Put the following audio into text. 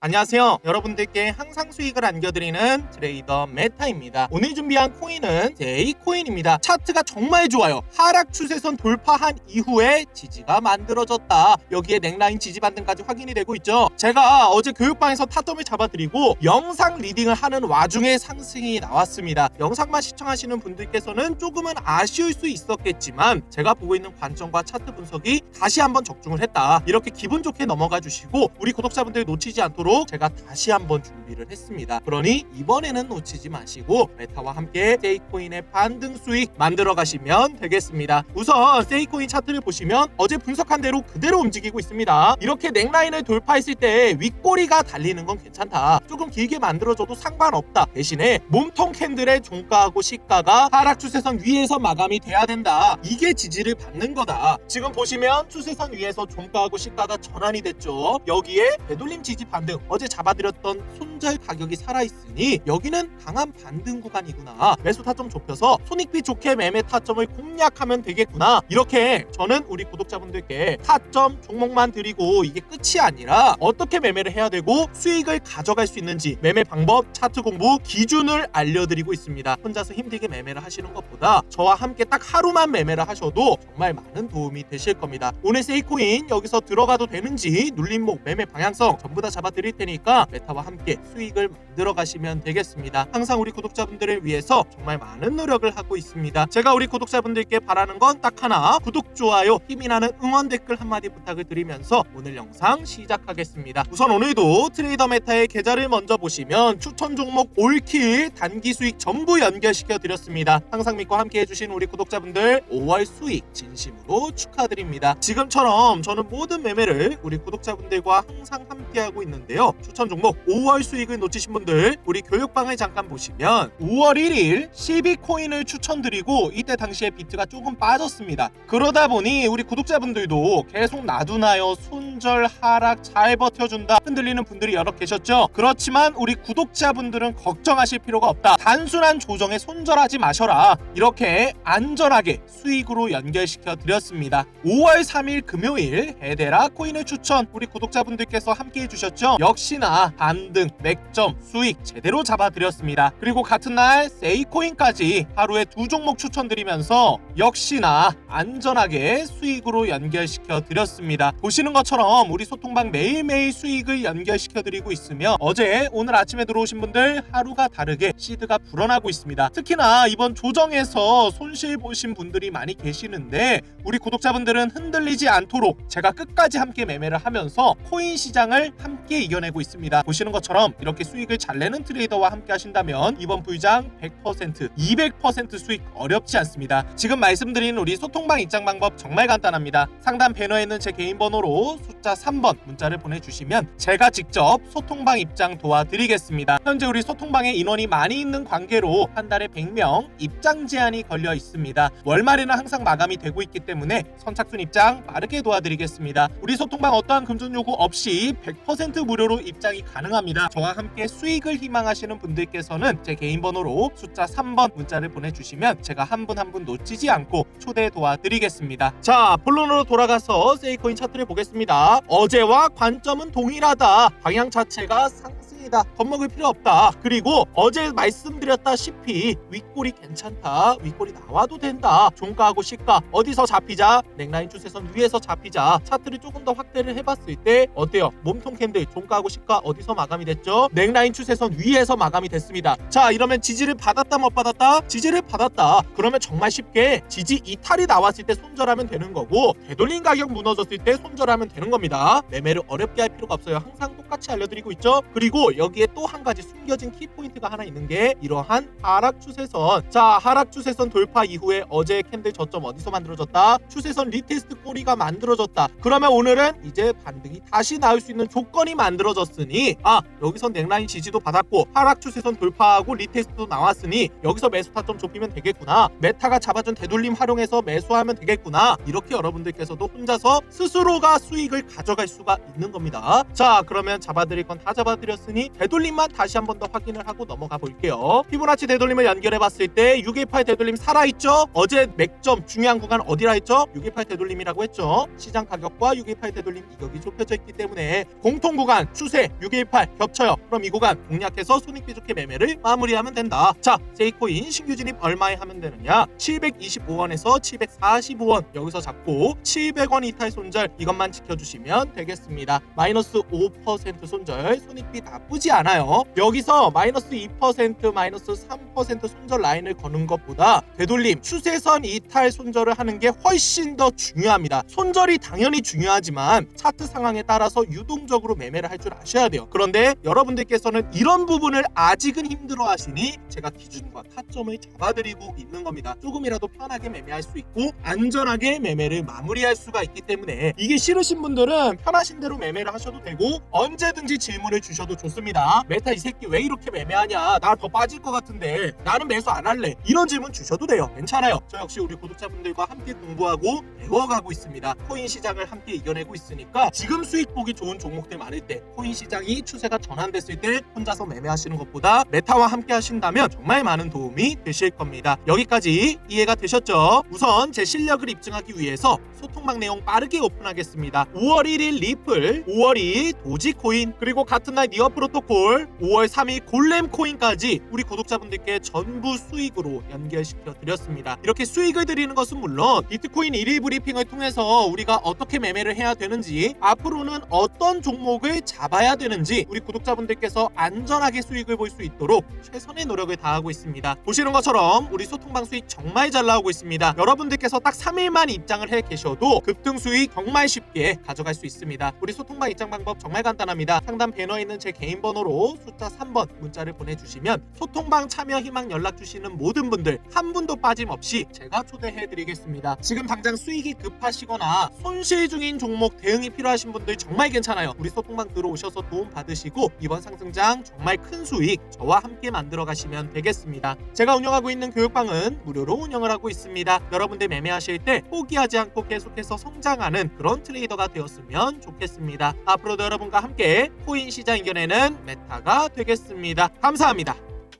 안녕하세요. 여러분들께 항상 수익을 안겨드리는 트레이더 메타입니다. 오늘 준비한 코인은 제이 코인입니다. 차트가 정말 좋아요. 하락 추세선 돌파한 이후에 지지가 만들어졌다. 여기에 넥라인 지지 반등까지 확인이 되고 있죠. 제가 어제 교육방에서 타점을 잡아드리고 영상 리딩을 하는 와중에 상승이 나왔습니다. 영상만 시청하시는 분들께서는 조금은 아쉬울 수 있었겠지만 제가 보고 있는 관점과 차트 분석이 다시 한번 적중을 했다. 이렇게 기분 좋게 넘어가 주시고 우리 구독자분들 놓치지 않도록 제가 다시 한번 준비를 했습니다. 그러니 이번에는 놓치지 마시고 메타와 함께 세이코인의 반등 수익 만들어 가시면 되겠습니다. 우선 세이코인 차트를 보시면 어제 분석한 대로 그대로 움직이고 있습니다. 이렇게 넥라인을 돌파했을 때 윗꼬리가 달리는 건 괜찮다. 조금 길게 만들어줘도 상관없다. 대신에 몸통 캔들의 종가하고 시가가 하락 추세선 위에서 마감이 돼야 된다. 이게 지지를 받는 거다. 지금 보시면 추세선 위에서 종가하고 시가가 전환이 됐죠. 여기에 되돌림 지지 반등 어제 잡아드렸던 손절 가격이 살아있으니 여기는 강한 반등 구간이구나. 매수 타점 좁혀서 손익비 좋게 매매 타점을 공략하면 되겠구나. 이렇게 저는 우리 구독자분들께 타점 종목만 드리고 이게 끝이 아니라 어떻게 매매를 해야 되고 수익을 가져갈 수 있는지 매매 방법, 차트 공부, 기준을 알려드리고 있습니다. 혼자서 힘들게 매매를 하시는 것보다 저와 함께 딱 하루만 매매를 하셔도 정말 많은 도움이 되실 겁니다. 오늘 세이코인 여기서 들어가도 되는지 눌림목 매매 방향성 전부 다 잡아드릴 테니까 메타와 함께 수익을 만들어 가시면 되겠습니다. 항상 우리 구독자분들을 위해서 정말 많은 노력을 하고 있습니다. 제가 우리 구독자분들께 바라는 건 딱 하나 구독, 좋아요, 힘이 나는 응원 댓글 한마디 부탁을 드리면서 오늘 영상 시작하겠습니다. 우선 오늘도 트레이더 메타의 계좌를 먼저 보시면 추천 종목 올킬 단기 수익 전부 연결시켜 드렸습니다. 항상 믿고 함께 해주신 우리 구독자분들 5월 수익 진심으로 축하드립니다. 지금처럼 저는 모든 매매를 우리 구독자분들과 항상 함께하고 있는데요. 추천 종목 5월 수익을 놓치신 분들 우리 교육방을 잠깐 보시면 5월 1일 12코인을 추천드리고 이때 당시에 비트가 조금 빠졌습니다. 그러다 보니 우리 구독자분들도 계속 놔두나요? 손절 하락 잘 버텨준다 흔들리는 분들이 여러 계셨죠. 그렇지만 우리 구독자분들은 걱정하실 필요가 없다. 단순한 조정에 손절하지 마셔라. 이렇게 안전하게 수익으로 연결시켜 드렸습니다. 5월 3일 금요일 헤데라 코인을 추천 우리 구독자분들께서 함께 해주셨죠. 역시나 반등, 맥점, 수익 제대로 잡아드렸습니다. 그리고 같은 날 세이코인까지 하루에 두 종목 추천드리면서 역시나 안전하게 수익으로 연결시켜 드렸습니다. 보시는 것처럼 우리 소통방 매일매일 수익을 연결시켜 드리고 있으며 어제 오늘 아침에 들어오신 분들 하루가 다르게 시드가 불어나고 있습니다. 특히나 이번 조정에서 손실 보신 분들이 많이 계시는데 우리 구독자분들은 흔들리지 않도록 제가 끝까지 함께 매매를 하면서 코인 시장을 함께 이겨 내고 있습니다. 보시는 것처럼 이렇게 수익을 잘 내는 트레이더와 함께 하신다면 이번 부장 100%, 200% 수익 어렵지 않습니다. 지금 말씀드린 우리 소통방 입장 방법 정말 간단합니다. 상단 배너에 있는 제 개인 번호로 숫자 3번 문자를 보내주시면 제가 직접 소통방 입장 도와드리겠습니다. 현재 우리 소통방에 인원이 많이 있는 관계로 한 달에 100명 입장 제한이 걸려 있습니다. 월말에는 항상 마감이 되고 있기 때문에 선착순 입장 빠르게 도와드리겠습니다. 우리 소통방 어떠한 금전 요구 없이 100% 무료로 입장이 가능합니다. 저와 함께 수익을 희망하시는 분들께서는 제 개인 번호로 숫자 3번 문자를 보내주시면 제가 한 분 한 분 놓치지 않고 초대 도와드리겠습니다. 자, 본론으로 돌아가서 세이코인 차트를 보겠습니다. 어제와 관점은 동일하다. 방향 자체가 상승 이다. 겁먹을 필요 없다. 그리고 어제 말씀드렸다시피 윗골이 괜찮다. 윗골이 나와도 된다. 종가하고 시가 어디서 잡히자? 넥라인 추세선 위에서 잡히자. 차트를 조금 더 확대를 해봤을 때 어때요? 몸통 캔들 종가하고 시가 어디서 마감이 됐죠? 넥라인 추세선 위에서 마감이 됐습니다. 자 이러면 지지를 받았다 못 받았다? 지지를 받았다. 그러면 정말 쉽게 지지 이탈이 나왔을 때 손절하면 되는 거고 되돌린 가격 무너졌을 때 손절하면 되는 겁니다. 매매를 어렵게 할 필요가 없어요. 항상 똑같이 알려드리고 있죠. 그리고 여기에 또 한 가지 숨겨진 키포인트가 하나 있는 게 이러한 하락 추세선. 자 하락 추세선 돌파 이후에 어제 캔들 저점 어디서 만들어졌다? 추세선 리테스트 꼬리가 만들어졌다. 그러면 오늘은 이제 반등이 다시 나올 수 있는 조건이 만들어졌으니 아 여기서 넥라인 지지도 받았고 하락 추세선 돌파하고 리테스트도 나왔으니 여기서 매수 타점 좁히면 되겠구나. 메타가 잡아준 되돌림 활용해서 매수하면 되겠구나. 이렇게 여러분들께서도 혼자서 스스로가 수익을 가져갈 수가 있는 겁니다. 자 그러면 잡아드릴 건 다 잡아드렸으니 되돌림만 다시 한 번 더 확인을 하고 넘어가 볼게요. 피보나치 되돌림을 연결해 봤을 때 618 되돌림 살아있죠? 어제 맥점 중요한 구간 어디라 했죠? 618 되돌림이라고 했죠. 시장 가격과 618 되돌림 이격이 좁혀져 있기 때문에 공통 구간 추세 618 겹쳐요. 그럼 이 구간 공략해서 손익비 좋게 매매를 마무리하면 된다. 자, 세이코인 신규 진입 얼마에 하면 되느냐? 725원에서 745원 여기서 잡고 700원 이탈 손절 이것만 지켜주시면 되겠습니다. 마이너스 5% 손절 손익비 나쁘지 않아요. 여기서 마이너스 2% 마이너스 3% 손절 라인을 거는 것보다 되돌림 추세선 이탈 손절을 하는 게 훨씬 더 중요합니다. 손절이 당연히 중요하지만 차트 상황에 따라서 유동적으로 매매를 할 줄 아셔야 돼요. 그런데 여러분들께서는 이런 부분을 아직은 힘들어 하시니 제가 기준과 타점을 잡아드리고 있는 겁니다. 조금이라도 편하게 매매할 수 있고 안전하게 매매를 마무리할 수가 있기 때문에 이게 싫으신 분들은 편하신 대로 매매를 하셔도 되고 언제든지 질문을 주셔도 좋습니다. 메타 이 새끼 왜 이렇게 매매하냐? 나 더 빠질 것 같은데 나는 매수 안 할래. 이런 질문 주셔도 돼요. 괜찮아요. 저 역시 우리 구독자분들과 함께 공부하고 배워가고 있습니다. 코인 시장을 함께 이겨내고 있으니까 지금 수익 보기 좋은 종목들 많을 때 코인 시장이 추세가 전환됐을 때 혼자서 매매하시는 것보다 메타와 함께 하신다면 정말 많은 도움이 되실 겁니다. 여기까지 이해가 되셨죠? 우선 제 실력을 입증하기 위해서 소통방 내용 빠르게 오픈하겠습니다. 5월 1일 리플, 5월 2일 도지코인, 그리고 같은 날 니어 프로 토콜, 5월 3일 골렘 코인까지 우리 구독자분들께 전부 수익으로 연결시켜 드렸습니다. 이렇게 수익을 드리는 것은 물론 비트코인 1일 브리핑을 통해서 우리가 어떻게 매매를 해야 되는지 앞으로는 어떤 종목을 잡아야 되는지 우리 구독자분들께서 안전하게 수익을 볼 수 있도록 최선의 노력을 다하고 있습니다. 보시는 것처럼 우리 소통방 수익 정말 잘 나오고 있습니다. 여러분들께서 딱 3일만 입장을 해 계셔도 급등 수익 정말 쉽게 가져갈 수 있습니다. 우리 소통방 입장 방법 정말 간단합니다. 상단 배너에 있는 제 개인 번호로 숫자 3번 문자를 보내주시면 소통방 참여 희망 연락 주시는 모든 분들 한 분도 빠짐없이 제가 초대해 드리겠습니다. 지금 당장 수익이 급하시거나 손실 중인 종목 대응이 필요하신 분들 정말 괜찮아요. 우리 소통방 들어오셔서 도움 받으시고 이번 상승장 정말 큰 수익 저와 함께 만들어 가시면 되겠습니다. 제가 운영하고 있는 교육방은 무료로 운영을 하고 있습니다. 여러분들 매매하실 때 포기하지 않고 계속해서 성장하는 그런 트레이더가 되었으면 좋겠습니다. 앞으로도 여러분과 함께 코인 시장 이겨내는 메타가 되겠습니다. 감사합니다.